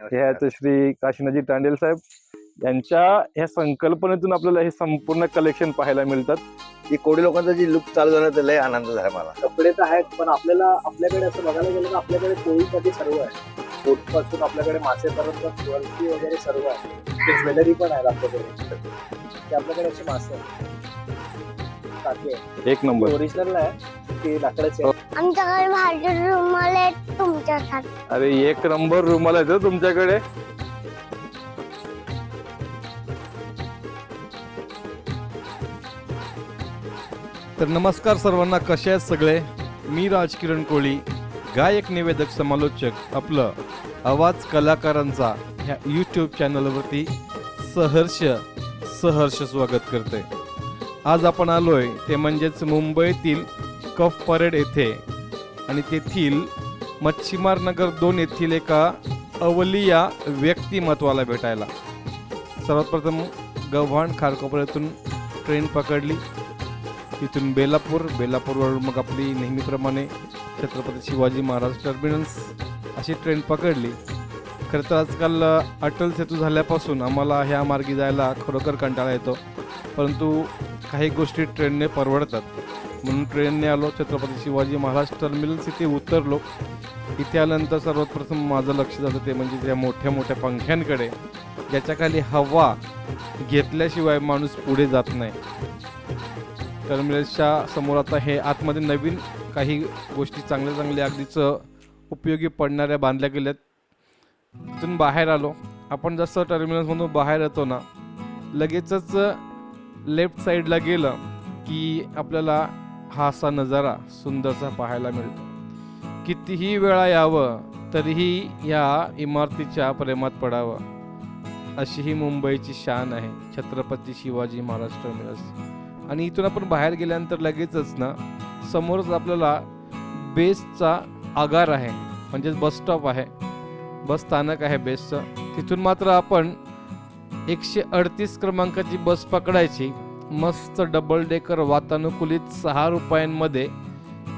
हे आहेत श्री काशीनाजी तांडेल साहेब. यांच्या ह्या संकल्पनेतून आपल्याला हे संपूर्ण कलेक्शन पाहायला मिळतात. ही कोडी लोकांचा जी लुक चालू झाला तर लय आनंद झाला मला. कपडे तर आहेत पण आपल्याला आपल्याकडे असं बघायला गेलं तर आपल्याकडे कोळीमध्ये सर्व आहे. बोटपासून आपल्याकडे मासेपर्यंत ज्वेलरी वगैरे सर्व आहे. ज्वेलरी पण आहे आपल्याकडे. ते आपल्याकडे असे मासे आहेत. एक नंबर. ओरिजिनल आहे ते लाकडाचे. आमच्याकडे भाजी रुमाल आहेत तुमच्यासाठी. अरे एक नंबर रुमाल आहे तो तुमच्याकडे. तर नमस्कार सर्वांना कसे आहेत सगळे? मी राजकिरण कोळी गायक निवेदक समालोचक आपलं आवाज कलाकारांचा ह्या यूट्यूब चॅनलवरती सहर्ष सहर्ष स्वागत करते. आज आपण आलोय ते म्हणजेच मुंबईतील कफ परेड येथे आणि तेथील मच्छीमार नगर दोन येथील एका अवलिया व्यक्तिमत्वाला भेटायला. सर्वात प्रथम गव्हाण खारकोपऱ्यातून ट्रेन पकडली. तिथून बेलापूर बेलापूरवरून मग आपली नेहमीप्रमाणे छत्रपती शिवाजी महाराज टर्मिनल्स अशी ट्रेन पकडली. खरं तर आजकाल अटल सेतू झाल्यापासून आम्हाला ह्या मार्गी जायला खरोखर कंटाळा येतो. परंतु काही गोष्टी ट्रेनने परवडतात. म्हणून ट्रेनने आलो. छत्रपती शिवाजी महाराज टर्मिनल्स इथे उतरलो. इथे आल्यानंतर सर्वात प्रथम माझं लक्ष झालं ते म्हणजे त्या मोठ्या मोठ्या पंख्यांकडे. ज्याच्या खाली हवा घेतल्याशिवाय माणूस पुढे जात नाही. टर्मिनल्सच्या समोर आता हे आतमध्ये नवीन काही गोष्टी चांगल्या चांगल्या अगदीच उपयोगी पडणाऱ्या बांधल्या गेल्यात. तिथून बाहेर आलो. आपण जसं टर्मिनल्समधून बाहेर येतो ना लगेचच लेफ्ट साईडला गेलं की आपल्याला हा असा नजारा सुंदरसा पाहायला मिळतो. कितीही वेळा यावं तरीही या इमारतीच्या प्रेमात पडावं. अशी ही मुंबईची शान आहे. छत्रपती शिवाजी महाराज टर्मिनस आणि इथून आपण बाहेर गेल्यानंतर लगेचच ना समोरच आपल्याला बेसचा आगार आहे. म्हणजेच बस स्टॉप आहे. बस स्थानक आहे बेसचं. तिथून मात्र आपण एकशे अडतीस क्रमांकाची बस पकडायची. मस्त डबल डेकर वातानुकूलित सहा रुपयांमध्ये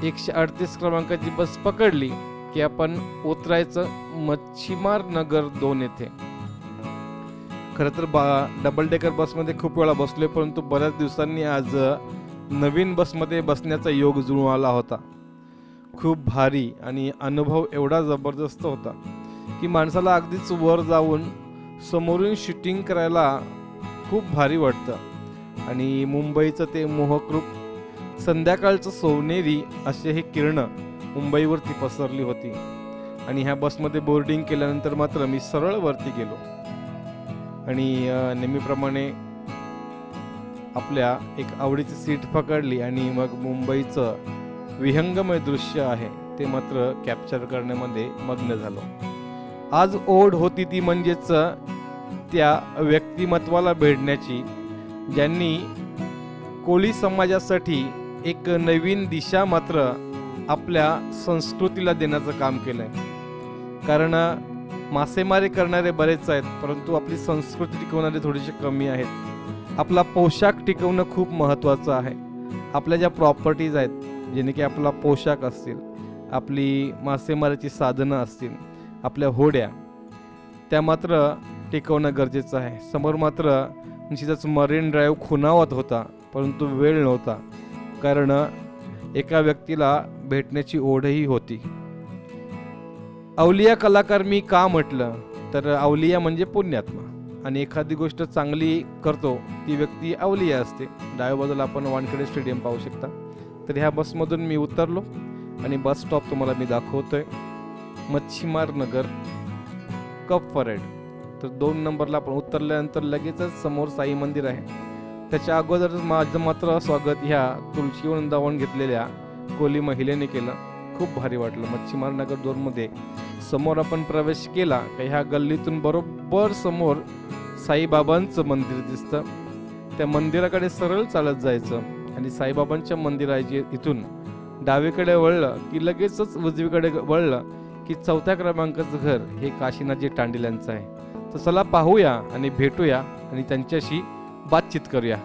एकशे अडतीस क्रमांकाची बस पकडली की आपण उतरायचं मच्छीमार नगर दोन येथे. खरं तर बा डबल डेकर बसमध्ये खूप वेळा बसलोय परंतु बऱ्याच दिवसांनी आज नवीन बसमध्ये बसण्याचा योग जुळून आला होता. खूप भारी आणि अनुभव एवढा जबरदस्त होता की माणसाला अगदीच वर जाऊन समोरून शूटिंग करायला खूप भारी वाटतं. आणि मुंबईचं ते मोहकरूप संध्याकाळचं सोनेरी असे हे किरणं मुंबईवरती पसरली होती. आणि ह्या बसमध्ये बोर्डिंग केल्यानंतर मात्र मी सरळ वरती गेलो. आणि नेहमीप्रमाणे आपल्या एक आवडीची सीट पकडली आणि मग मुंबईचं विहंगमय दृश्य आहे ते मात्र कॅप्चर करण्यामध्ये मग्न झालो. आज ओढ होती ती म्हणजेच त्या व्यक्तिमत्वाला भेटण्याची ज्यांनी कोळी समाजासाठी एक नवीन दिशा मात्र आपल्या संस्कृतीला देण्याचं काम केलं आहे कारण मासेमारी करणारे बरेच आहेत परंतु आपली संस्कृती टिकवणारे थोडेसे कमी आहेत. आपला पोशाख टिकवणं खूप महत्त्वाचं आहे. आपल्या ज्या प्रॉपर्टीज आहेत जेणे की आपला पोशाख असतील आपली मासेमारीची साधनं असतील आपल्या होड्या त्या मात्र टिकवणं गरजेचं आहे. समोर मात्र निश्चितच मरीन ड्राईव्ह खुणावत होता परंतु वेळ नव्हता कारण एका व्यक्तीला भेटण्याची ओढही होती. अवलिया कलाकार मी का म्हटलं? तर अवलिया म्हणजे पुण्यात्मा आणि एखादी गोष्ट चांगली करतो ती व्यक्ती अवलिया असते. डाव्या बाजूला आपण वानखेडे स्टेडियम पाहू शकता. तर ह्या बसमधून मी उतरलो आणि बस स्टॉप तुम्हाला मी दाखवतोय. मच्छीमार नगर कप फरेड तर दोन नंबरला आपण उतरल्यानंतर लगेचच समोर साई मंदिर आहे. त्याच्या अगोदरच माझं मात्र स्वागत ह्या तुळशी वृंदावन घेतलेल्या कोली महिलेने केलं. खूप भारी वाटलं. मच्छीमार नगर दोनमध्ये समोर आपण प्रवेश केला का ह्या गल्लीतून बरोबर समोर साईबाबांचं मंदिर दिसतं. त्या मंदिराकडे सरळ चालत जायचं आणि साईबाबांच्या मंदिराचे इथून डावीकडे वळलं की लगेचच उजवीकडे वळलं की चौथ्या क्रमांकाचं घर हे काशीनाथजी टांडिल्यांचं आहे. तर चला पाहूया आणि भेटूया आणि त्यांच्याशी बातचीत करूया.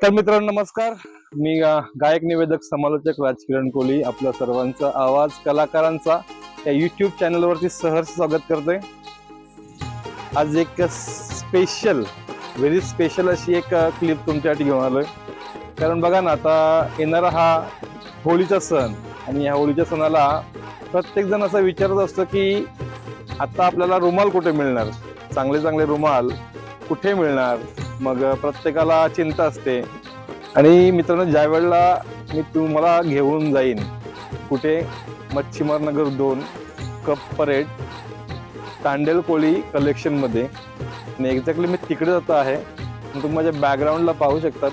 तर मित्रांनो नमस्कार. मी गायक निवेदक समालोचक राजकिरण कोहली आपल्या सर्वांचा आवाज कलाकारांचा या यूट्यूब चॅनलवरती सहर्ष स्वागत करतोय. आज एक स्पेशल व्हेरी स्पेशल अशी एक क्लिप तुमच्यासाठी घेऊन आलोय. कारण बघा ना आता येणारा हा होळीचा सण आणि या होळीच्या सणाला प्रत्येक जण असा विचारत असतो की आता आपल्याला रुमाल कुठे मिळणार? चांगले चांगले रुमाल कुठे मिळणार? मग प्रत्येकाला चिंता असते. आणि मित्रांनो ज्या वेळेला मी तुम्हाला घेऊन जाईन कुठे? मच्छीमार नगर दोन कप परेड तांडेल कोळी कलेक्शनमध्ये आणि एक्झॅक्टली मी तिकडे जातो आहे. तुम्ही माझ्या बॅकग्राऊंडला पाहू शकतात.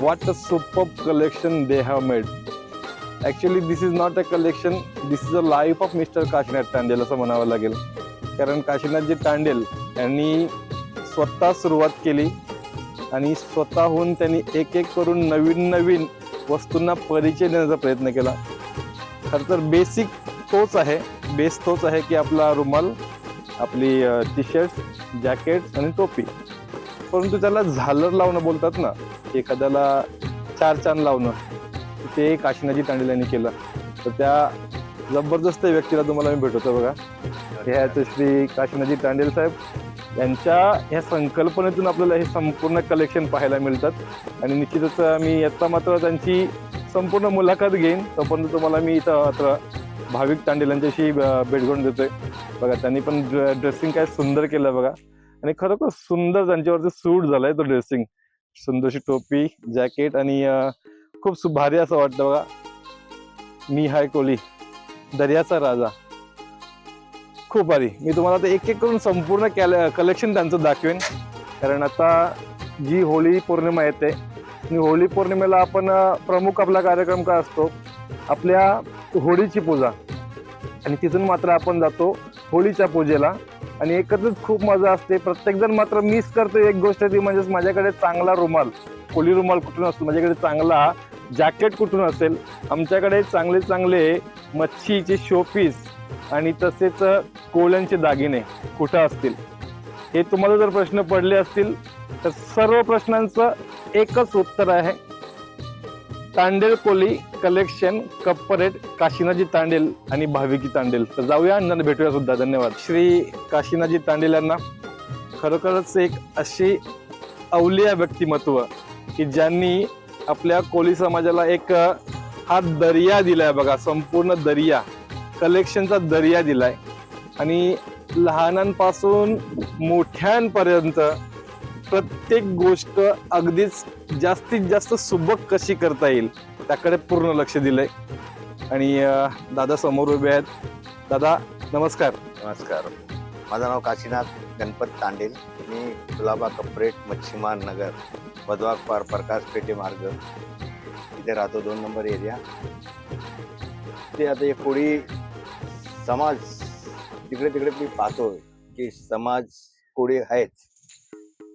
What a super collection they have made actually this is not a collection this is a life of mister Kashinath Tandel असं म्हणावं लागेल. कारण काशीनाथजी तांडेल यांनी स्वतः सुरुवात केली आणि स्वतःहून त्यांनी एक एक करून नवीन नवीन वस्तूंना परिचय देण्याचा प्रयत्न केला. खरं तर बेसिक तोच आहे. बेस तोच आहे की आपला रुमाल आपली टी शर्ट जॅकेट आणि टोपी. परंतु त्याला झालर लावणं बोलतात ना एखाद्याला चार चांद लावणं. ते काशीनाजी तांडेल यांनी केलं. तर त्या जबरदस्त व्यक्तीला तुम्हाला मी भेटवतो बघा. हे श्री काशीनाजी तांडेल साहेब. यांच्या ह्या संकल्पनेतून आपल्याला हे संपूर्ण कलेक्शन पाहायला मिळतात. आणि निश्चितच मी आत्ता मात्र त्यांची संपूर्ण मुलाखत घेईन. तोपर्यंत तुम्हाला मी इथं मात्र भाविक तांडेल यांच्याशी भेट घेऊन देतोय. बघा त्यांनी पण ड्रेसिंग काय सुंदर केलं बघा. आणि खरोखर सुंदर त्यांच्यावरती सूट झालाय तो ड्रेसिंग सुंदरशी टोपी जॅकेट आणि खूप सु- भारी असं वाटतं बघा. मी हाय कोली दर्याचा राजा. खूप भारी. मी तुम्हाला आता एक एक करून संपूर्ण कॅल कलेक्शन त्यांचं दाखवेन. कारण आता जी होळी पौर्णिमा येते आणि होळी पौर्णिमेला आपण प्रमुख आपला कार्यक्रम काय असतो? आपल्या होळीची पूजा. आणि तिथून मात्र आपण जातो होळीच्या पूजेला. आणि एकत्रच खूप मजा असते. प्रत्येकजण मात्र मिस करतो. एक गोष्ट ती म्हणजेच माझ्याकडे चांगला रुमाल. कोळी रुमाल कुठून असतो? माझ्याकडे चांगला जॅकेट कुठून असेल? आमच्याकडे चांगले चांगले मच्छीचे शोपीस आणि तसेच कोळ्यांचे दागिने कुठं असतील? हे तुम्हाला जर प्रश्न पडले असतील तर सर्व प्रश्नांचं एकच उत्तर आहे. तांडेल कोली कलेक्शन कप्परेट काशीनाजी तांडेल आणि भाविकी तांडेल. तर जाऊया आणि भेटूया सुद्धा. धन्यवाद. श्री काशीनाजी तांडेल यांना. खरोखरच एक अशी अवलिया व्यक्तिमत्व की ज्यांनी आपल्या कोळी समाजाला एक हा दर्या दिलाय बघा संपूर्ण दर्या. कलेक्शनचा दर्या दिलाय. आणि लहानांपासून मोठ्यांपर्यंत प्रत्येक गोष्ट अगदीच जास्तीत जास्त सुबक कशी करता येईल त्याकडे पूर्ण लक्ष दिलंय. आणि दादा समोर उभे आहेत. दादा नमस्कार. नमस्कार. माझं नाव काशीनाथ गणपत तांडेल. मी गुलाबा कपरेट मच्छीमार नगर. बदवाग पार प्रकाश पेठे मार्ग. इथे राहतो दोन नंबर एरिया ते आता एक कोळी समाज तिकडे तिकडे मी पाहतो की समाज कोळी आहेच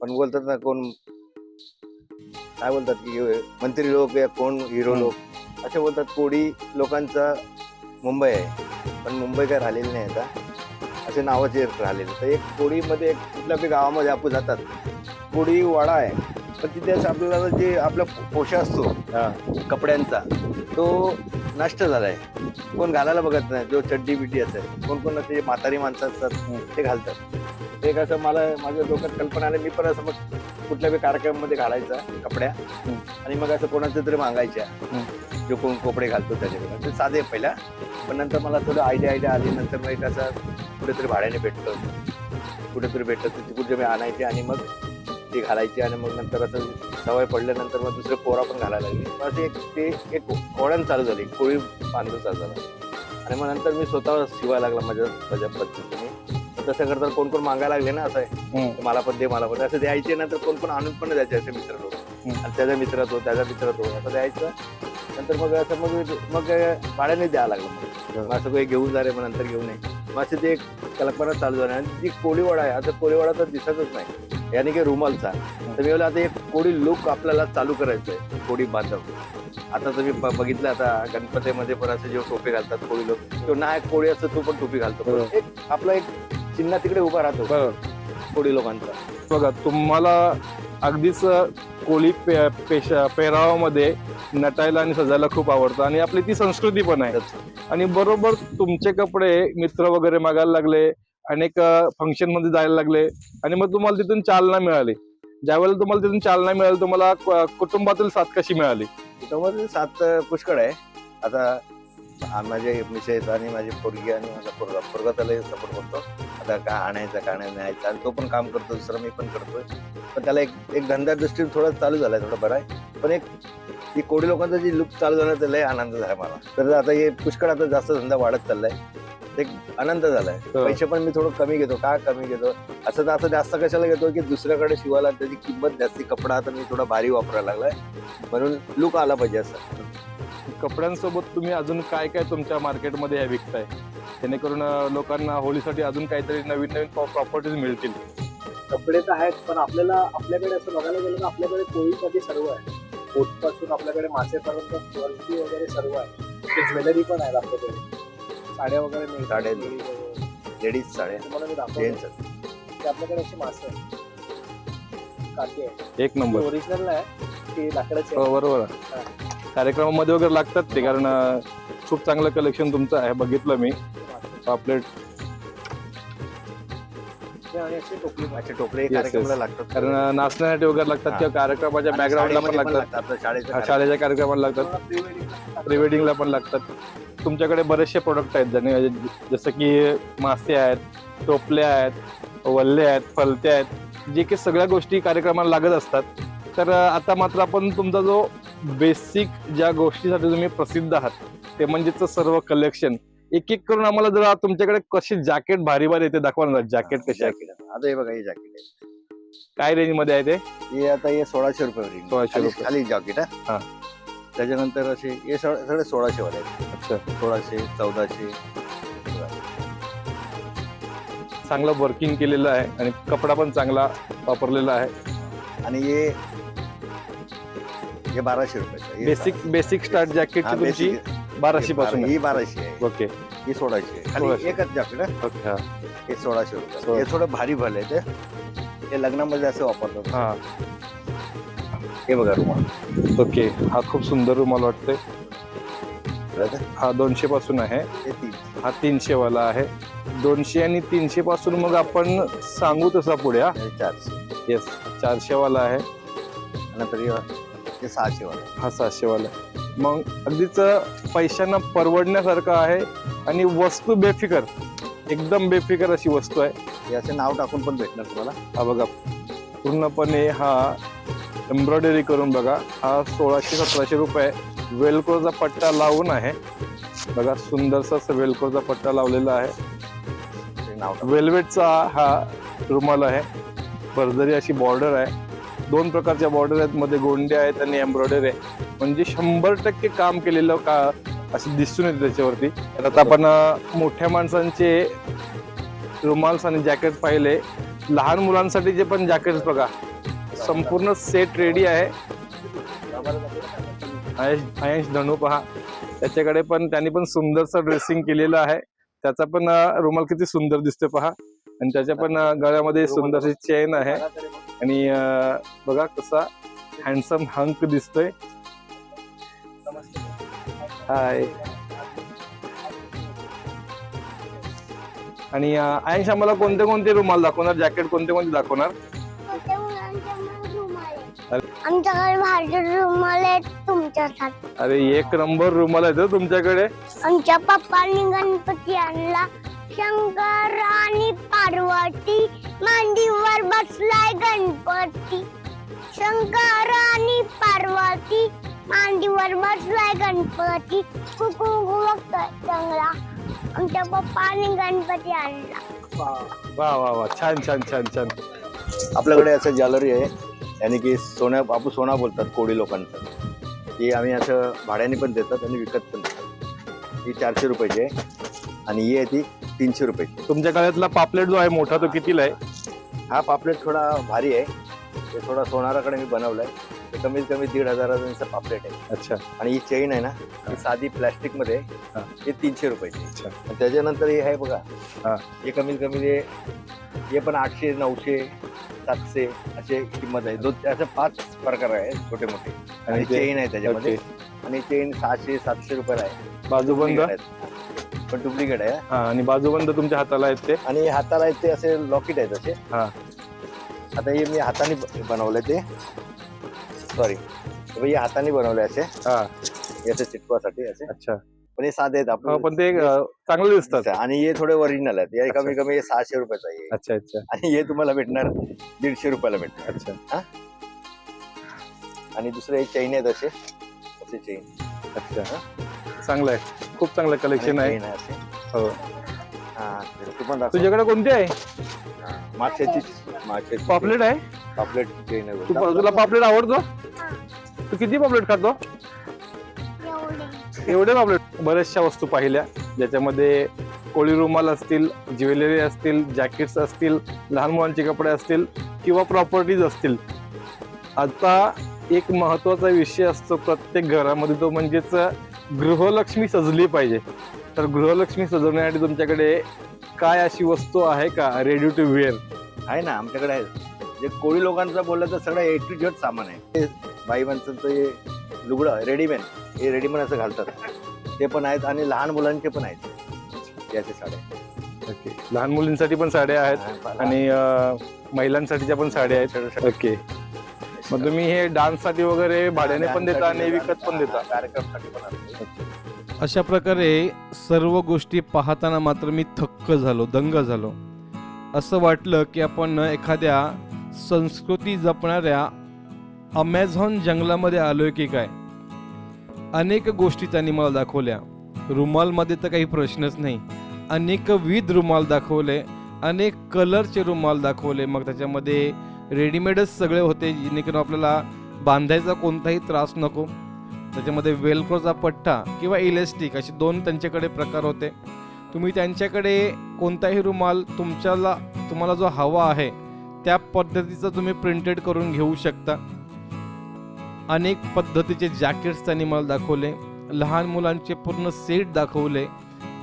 पण बोलतात ना कोण काय बोलतात की मंत्री लोक या कोण हिरो लोक? असे बोलतात कोळी लोकांचा मुंबई आहे. पण मुंबई काय राहिलेली नाही आता. असे नावच राहिलेले. तर एक कोळीमध्ये एक कुठल्या बी गावामध्ये आपण जातात. कोळी वाडा आहे. पण तिथे असं आपल्याला जे आपला पोशा असतो कपड्यांचा तो नष्ट झालाय. कोण घालायला बघत नाही जो चड्डी बिड्डी असेल कोण कोण ते म्हातारी माणसं असतात ते घालतात. ते कसं मला माझ्या डोक्यात कल्पना आली मी पण असं मग कुठल्या बी कार्यक्रममध्ये घालायचा कपड्या. आणि मग असं कोणाचं तरी मागायच्या. जो कोण कपडे घालतो त्याच्याकडे. ते साधे पहिला. पण नंतर मला थोडं आयडिया आयडिया आली. नंतर मग एक असं कुठेतरी भाड्याने भेटतं. कुठेतरी भेटतं. तर कुठे मी आणायचे आणि मग ते घालायचे आणि मग नंतर असं सवय पडल्यानंतर मग दुसरे पोरा पण घालायला लागले. मग असे एक ते एक कोळण चालू झाली कोळी बांधून चालू झाला. आणि मग नंतर मी स्वतः शिवायला लागला माझ्या माझ्या पद्धतीने तसं करता कोण कोण मागायला लागले ना असं आहे. मला पण दे मला पण. असं द्यायचे नंतर कोण कोण आणून पण द्यायचे असे मित्र लोक. आणि त्याचा मित्र तो त्याचा मित्र तो. असं द्यायचं. नंतर मग असं मग मग भाड्याने द्यावं लागलं मग असं काही घेऊन जा रे मग नंतर घेऊन ये. मग असं ते एक कल्पना चालू झाली. आणि जी कोळीवाडा आहे आता कोळीवाडा तर दिसतच नाही. याने की रुमालचा. तर मी आता एक कोळी लुक आपल्याला चालू करायचं आहे कोळी बांधव. आता तुम्ही बघितलं आता गणपतीमध्ये पण असं जे टोपी घालतात कोळी लोक तो नाही कोळी असतो तो पण टोपी घालतो. एक आपला एक चिन्ह तिकडे उभा राहतो कोळी लोकांचा. बघा तुम्हाला अगदीच कोळी पे पेशा पेहरावामध्ये नटायला आणि सजायला खूप आवडतं आणि आपली ती संस्कृती पण आहे. आणि बरोबर तुमचे कपडे मित्र वगैरे मागायला लागले अनेक फंक्शनमध्ये जायला लागले. आणि मग तुम्हाला तिथून चालना मिळाली. ज्यावेळेला तुम्हाला तिथून चालना मिळाली तुम्हाला कुटुंबातील साथ कशी मिळाली? कुटुंबातील सात पुष्कळ आहे. आता माझे मिसेस आणि माझी पोरगी आणि माझा पोरगा. पोरगा त्याला सपोर्ट करतो. आता काय आणायचं का नाही न्यायचं आणि तो पण काम करतो दुसरं मी पण करतोय. पण त्याला एक एक धंदा दृष्टीने थोडं चालू झालाय थोडा बरा आहे. पण एक ही कोडी लोकांचा जी लुक चालू झाला त्याला आनंद झाला मला. तर आता हे पुष्कळ आता जास्त धंदा वाढत चाललाय. एक आनंद झालाय. हो. पैसे पण मी थोडं कमी घेतो. का कमी घेतो? असं तर असं जास्त कशाला घेतो की दुसऱ्याकडे शिवायला त्याची किंमत जास्ती. कपडा आता मी थोडा भारी वापरायला लागलाय. म्हणून लुक आला पाहिजे असं. कपड्यांसोबत तुम्ही अजून काय काय तुमच्या मार्केटमध्ये हे विकताय? जेणेकरून अं, लोकांना होळीसाठी अजून काहीतरी नवीन नवीन प्रॉपर्टीज मिळतील. कपडे तर आहेत पण आपल्याला आपल्याकडे असं बघायला गेलं तर आपल्याकडे कोळीसाठी सर्व आहे. बोटपासून आपल्याकडे मासेपर्यंत ज्वेलरी वगैरे सर्व आहे. ते ज्वेलरी पण आहेत आपल्याकडे. साड्या वगैरे मिळतात. साड्या. लेडीज साड्या. तुम्हाला मी दाखवतो. जेंट्स ते आपल्याकडे अशी मासे आहेत. काठी आहे. एक नंबर. ओरिजिनल आहे. ती लाकडाची हो आहे. बरोबर आहे. कार्यक्रमामध्ये वगैरे लागतात ते कारण अं, खूप चांगलं कलेक्शन तुमचं आहे बघितलं मी. पापलेट ते आणि अशी टोपली पण. असे टोपले Yes, कार्यक्रमाला yes. लागतात. कारण अं, नाचण्यासाठी वगैरे लागतात. किंवा कार्यक्रमाच्या आणि बॅकग्राऊंडला पण लागतात. आपल्या शाळेच्या हा, कार्यक्रमाला. शाळेच्या कार्यक्रमाला लागतात. तुम्हाला pre-wedding प्री वेडिंगला पण लागतात. तुमच्याकडे बरेचसे प्रोडक्ट आहेत ज्याने जसं की मासे आहेत टोपले आहेत वल्ले आहेत फलते आहेत जे की सगळ्या गोष्टी कार्यक्रमाला लागत असतात. तर आता मात्र आपण तुमचा जो बेसिक ज्या गोष्टीसाठी तुम्ही प्रसिद्ध आहात ते म्हणजेच सर्व कलेक्शन एक एक करून आम्हाला जरा तुमच्याकडे कसे जॅकेट भारी भारी येते दाखवा ना. जॅकेट कसे जॅकेट आता हे बघा हे जॅकेट आहे. काय रेंजमध्ये आहे ते? हे आता हे सोळाशे रुपये ring. 1600 खाली- रुपये. खाली जॅकेट हा. त्याच्यानंतर असे हे सगळे सगळे सोळाशे वाले आहेत. अच्छा. सोळाशे चौदाशे. चांगलं वर्किंग केलेलं आहे आणि कपडा पण चांगला वापरलेला आहे. आणि हे हे बाराशे रुपये बेसिक बेसिक स्टार्ट जॅकेटची तुमची बाराशे पासून. ही बाराशे आहे. ओके ही सोळाशे आहे. खाली सोळाशे. एकच जॅकेट. ओके हा. हे सोळाशे रुपये. हे थोडं भारी भलं ते. हे लग्नामध्ये असं वापरतात. हा. हे बघा रुमाल ओके हा खूप सुंदर रुमाल वाटतोय? हा दोनशे पासून आहे. हे तीन. हा तीनशे वाला आहे. दोनशे आणि तीनशे पासून मग आपण सांगू तसा पुढे हा. चारशे. येस चारशे वाला आहे. नंतर सहाशे वाला हा सहाशे वाला. मग अगदीच पैशांना परवडण्यासारखं आहे आणि वस्तू बेफिकर एकदम बेफिकर अशी वस्तू आहे. असे नाव टाकून पण भेटणार तुम्हाला. हा बघा. पूर्णपणे हा एम्ब्रॉयडरी करून बघा. हा सोळाशे सतराशे रुपये वेलक्रोचा पट्टा लावून आहे. बघा सुंदरसा असं वेलक्रोचा पट्टा लावलेला आहे. वेल्वेटचा हा रुमाल आहे. भरजरी अशी बॉर्डर आहे. दोन प्रकारच्या बॉर्डर आहेत. मध्ये गोंडे आहेत आणि एम्ब्रॉयडरी आहे. म्हणजे शंभर टक्के काम केलेलं का असं दिसून येते त्याच्यावरती. तर आता आपण मोठ्या माणसांचे रुमाल्स आणि जॅकेट पाहिले. लहान मुलांसाठी जे पण जॅकेट बघा. संपूर्ण सेट रेडी आहे. महेश आयश धनू पहा. त्याच्याकडे पण त्यांनी पण सुंदरसं ड्रेसिंग केलेलं आहे. त्याचा पण रुमाल किती सुंदर दिसतोय पहा. आणि त्याच्या पण गळ्यामध्ये सुंदरशी चेन आहे. आणि बघा कसा हँडसम हंक दिसतोय. हाय. आणि आयुष आम्हाला कोणते कोणते रुमाल दाखवणार? जॅकेट कोणते कोणते दाखवणार? आमच्याकडे भारतीय रुमाल आहेत तुमच्यासाठी. अरे एक नंबर रुमाल आहे तो तुमच्याकडे. आमच्या पप्पांनी गणपती आणला. शंकर आणि पार्वती मांडीवर बसलाय गणपती. शंकर आणि पार्वती मांडीवर बसलाय गणपती. चांगला. आमच्या पप्पांनी गणपती आणला. वा वा वा छान छान छान छान. आपल्याकडे असं ज्वेलरी आहे. यानी की सोन्या बापू सोना बोलतात कोळी लोकांचं. ही आम्ही असं भाड्याने पण देतात आणि विकत पण देतात. ही चारशे रुपयाची आहे. आणि ही आहे ती तीनशे रुपयाची. तुमच्या काळातला पापलेट जो आहे मोठा तो कितीला आहे? हा पापलेट थोडा भारी आहे. ते थोडा सोनाराकडे मी बनवलाय. ते कमीत कमी दीड हजाराचा पापलेट आहे. अच्छा. आणि ही चेन आहे ना ही. साधी प्लॅस्टिकमध्ये आहे. हा. हे तीनशे रुपयाची आहे. अच्छा. आणि त्याच्यानंतर हे आहे बघा. हा. हे कमीत कमी हे हे पण आठशे नऊशे सातशे असे किंमत आहे. दोन असे पाच प्रकार आहेत छोटे मोठे आणि ते चेन आहे त्याच्यामध्ये. आणि चेन सहाशे सातशे रुपयाला आहे. बाजूबंद Duplicate आहेत. पण डुप्लिकेट आहे हा. आणि बाजूबंद तुमच्या हाताला आहेत ते? आणि हाताला आहेत ते असे लॉकेट आहेत असे. हा. आता हे मी हाताने ब- बनवले ते. सॉरी हे हाताने बनवले असे. हा असे चिटकवासाठी असे. अच्छा. पण हे साधे आहेत हो, आपले पण ते चांगले दिसतात. आणि हे थोडे ओरिजिनल आहेत. हे. कमी कमी सहाशे रुपयाचं आहे. अच्छा अच्छा. आणि हे तुम्हाला भेटणार दीडशे रुपयाला भेटणार. अच्छा. आणि दुसरे चैन आहेत असे. असे चैन अच्छा. चांगलं आहे. खूप चांगलं कलेक्शन आहे. हो. हा ते पण दाखव. तुझ्याकडे कोणते आहे? हा, माशाची माशाची पापलेट आहे? पापलेट चैन आहे. तुला पापलेट आवडतो? तू किती पापलेट खातो? एवढे एवढे पापलेट बऱ्याचशा वस्तू पाहिल्या. ज्याच्यामध्ये कोळी रुमाल असतील ज्वेलरी असतील जॅकेट्स असतील लहान मुलांचे कपडे असतील किंवा प्रॉपर्टीज असतील. आता एक महत्त्वाचा विषय असतो प्रत्येक घरामध्ये तो म्हणजेच गृहलक्ष्मी सजली पाहिजे. तर गृहलक्ष्मी सजवण्यासाठी तुमच्याकडे काय अशी वस्तू आहे का? रेडी टू वेअर आहे ना आमच्याकडे आहे. जे कोळी लोकांचं बोललं तर सगळं ए टू झेड सामान आहे. बाई माणसांचं हे लुगडं रेडीमेड हे रेडीमेड असं घालतात. ते पण आहेत आणि लहान मुलांचे पण आहेत. याचे साड्या. ओके. लहान मुलींसाठी पण साड्या आहेत आणि अं, महिलांसाठीच्या पण साड्या आहेत. ओके. मग तुम्ही हे डान्ससाठी वगैरे भाड्याने पण देता आणि विकत पण देता? कार्यक्रमसाठी पण. अशा प्रकारे सर्व गोष्टी पाहताना मात्र मी थक्क झालो दंग झालो. असं वाटलं की आपण एखाद्या संस्कृती जपणाऱ्या अमेझॉन जंगलामध्ये आलोय की काय? अनेक गोष्टी त्यांनी मला दाखवल्या. रुमालमध्ये तर काही प्रश्नच नाही. अनेकविध रुमाल दाखवले. अनेक कलरचे रुमाल दाखवले. मग त्याच्यामध्ये रेडीमेडच सगळे होते जेणेकरून आपल्याला बांधायचा कोणताही त्रास नको. त्याच्यामध्ये वेलक्रोचा पट्टा किंवा इलेस्टिक असे दोन त्यांच्याकडे प्रकार होते. तुम्ही त्यांच्याकडे कोणताही रुमाल तुमच्याला तुम्हाला जो हवा आहे त्या पद्धतीचा तुम्ही प्रिंटेड करून घेऊ शकता. अनेक पद्धतीचे जॅकेट्स त्यांनी मला दाखवले. लहान मुलांचे पूर्ण सेट दाखवले.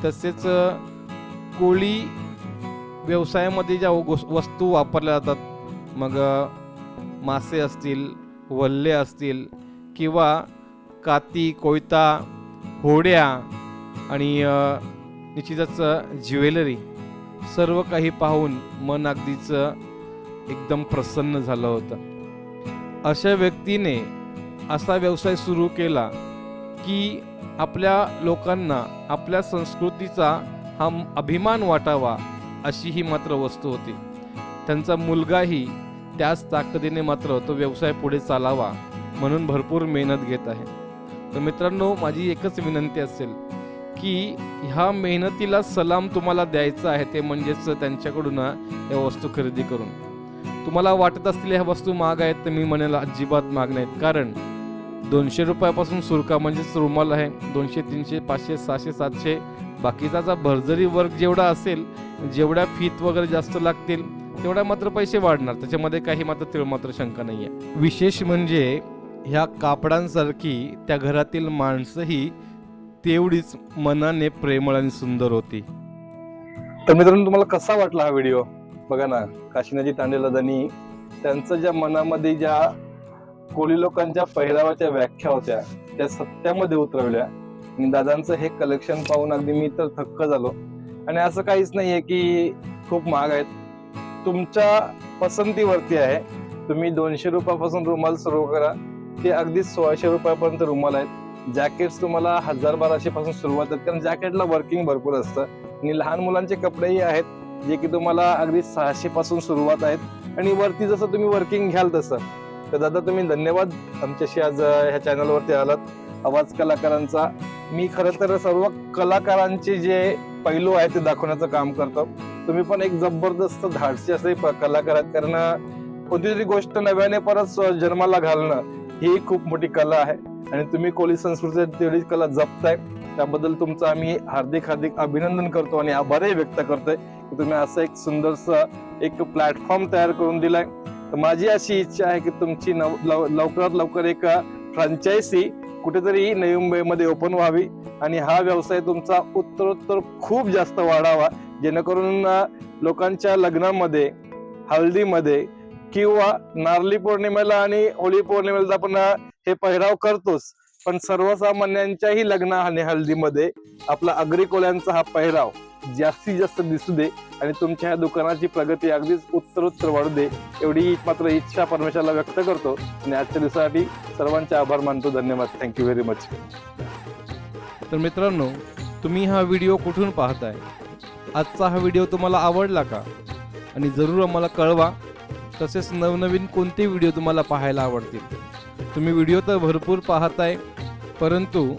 तसेच कोळी व्यवसायामध्ये ज्या गोस- वस्तू वापरल्या जातात मग मासे असतील वल्ले असतील किंवा काती कोयता होड्या आणि निश्चितच ज्वेलरी सर्व काही पाहून मन अगदीच एकदम प्रसन्न झालं होतं. अशा व्यक्तीने असा व्यवसाय सुरू केला की आपल्या लोकांना आपल्या संस्कृतीचा हा अभिमान वाटावा अशी ही मात्र वस्तू होती. त्यांचा मुलगाही त्याच ताकदीने मात्र तो व्यवसाय पुढे चालावा म्हणून भरपूर मेहनत घेत आहे. तर मित्रांनो माझी एकच विनंती असेल की ह्या मेहनतीला सलाम तुम्हाला द्यायचा आहे ते म्हणजेच त्यांच्याकडून या वस्तू खरेदी करून. तुम्हाला वाटत असलेल्या ह्या वस्तू महाग आहेत तर मी म्हणेल अजिबात माग नाहीत. कारण दोनशे रुपयापासून सुरका म्हणजेच रुमाल आहे. दोनशे तीनशे पाचशे सहाशे सातशे. बाकीचा जा भरजरी वर्क जेवढा असेल जेवढ्या फीत वगैरे जास्त लागतील तेवढ्या मात्र पैसे वाढणार. त्याच्यामध्ये काही मात्र तिळ मात्र शंका नाही आहे विशेष म्हणजे ह्या कापडांसारखी त्या घरातील माणसंही तेवढीच मनाने प्रेमळ आणि सुंदर होती. तर मित्रांनो तुम्हाला कसा वाटला हा व्हिडिओ? बघा ना काशीनाजी तांडेला त्यांनी त्यांचं ज्या मनामध्ये ज्या कोळी लोकांच्या पहिरावाच्या व्याख्या होत्या त्या सत्यामध्ये उतरवल्या. आणि दादांचं हे कलेक्शन पाहून अगदी मी तर थक्क झालो. आणि असं काहीच नाहीये की खूप महाग आहेत. तुमच्या पसंतीवरती आहे. तुम्ही दोनशे रुपयापासून रुमाल सुरू करा. ते अगदी सोळाशे रुपयापर्यंत रुमाल आहेत. जॅकेट्स तुम्हाला हजार बाराशे पासून सुरुवात आहेत कारण जॅकेटला वर्किंग भरपूर असतं. आणि लहान मुलांचे कपडेही आहेत जे की तुम्हाला अगदी सहाशे पासून सुरुवात आहेत. आणि वरती जसं तुम्ही वर्किंग घ्याल तसं. तर दादा तुम्ही धन्यवाद. आमच्याशी आज ह्या चॅनलवरती आलात. आवाज कलाकारांचा. मी खरं तर सर्व कलाकारांचे जे पैलू आहे ते दाखवण्याचं काम करतो. तुम्ही पण एक जबरदस्त धाडसी असे प- कलाकार आहेत कारण कोणती गोष्ट नव्याने परत जन्माला घालणं ही खूप मोठी कला आहे. आणि तुम्ही कोळी संस्कृती तेवढी कला जपताय. त्याबद्दल तुमचं आम्ही हार्दिक हार्दिक अभिनंदन करतो आणि आभारही व्यक्त करतोय की तुम्ही असं एक सुंदरसं एक प्लॅटफॉर्म तयार करून दिलाय. तर माझी अशी इच्छा आहे की तुमची लव- लवकरात लवकर एक फ्रँचायसी कुठेतरी नवी मुंबईमध्ये ओपन व्हावी आणि हा व्यवसाय तुमचा उत्तरोत्तर खूप जास्त वाढावा जेणेकरून लोकांच्या लग्नामध्ये हळदीमध्ये किंवा नारली पौर्णिमेला आणि होळी पौर्णिमेला आपण हे पहिराव करतोच पण सर्वसामान्यांच्याही लग्न आणि हळदीमध्ये आपला अग्रिकोल्यांचा हा पहिराव जास्तीत जास्त दिसू दे आणि तुमच्या ह्या दुकानाची प्रगती अगदीच उत्तरोत्तर वाढू दे एवढी मात्र इच्छा परमेश्वरला व्यक्त करतो. आणि आजच्या दिवसासाठी सर्वांचे आभार मानतो. धन्यवाद. थँक्यू व्हेरी मच तर मित्रांनो तुम्ही हा व्हिडिओ कुठून पाहताय? आजचा हा व्हिडिओ तुम्हाला आवडला का? आणि जरूर आम्हाला कळवा. तसेच नवनवीन कोणते व्हिडिओ तुम्हाला पाहायला आवडतील? तुम्ही व्हिडिओ तर भरपूर पाहताय. परंतु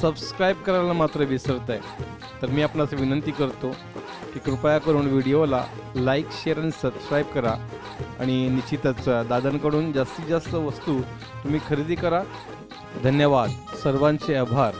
सबस्क्राईब करायला मात्र विसरत आहे तर मी आपणास विनंती करतो की कृपया करून व्हिडिओला लाईक शेअर आणि सबस्क्राईब करा. आणि निश्चितच दादांकडून जास्तीत जास्त वस्तू तुम्ही खरेदी करा. धन्यवाद. सर्वांचे आभार.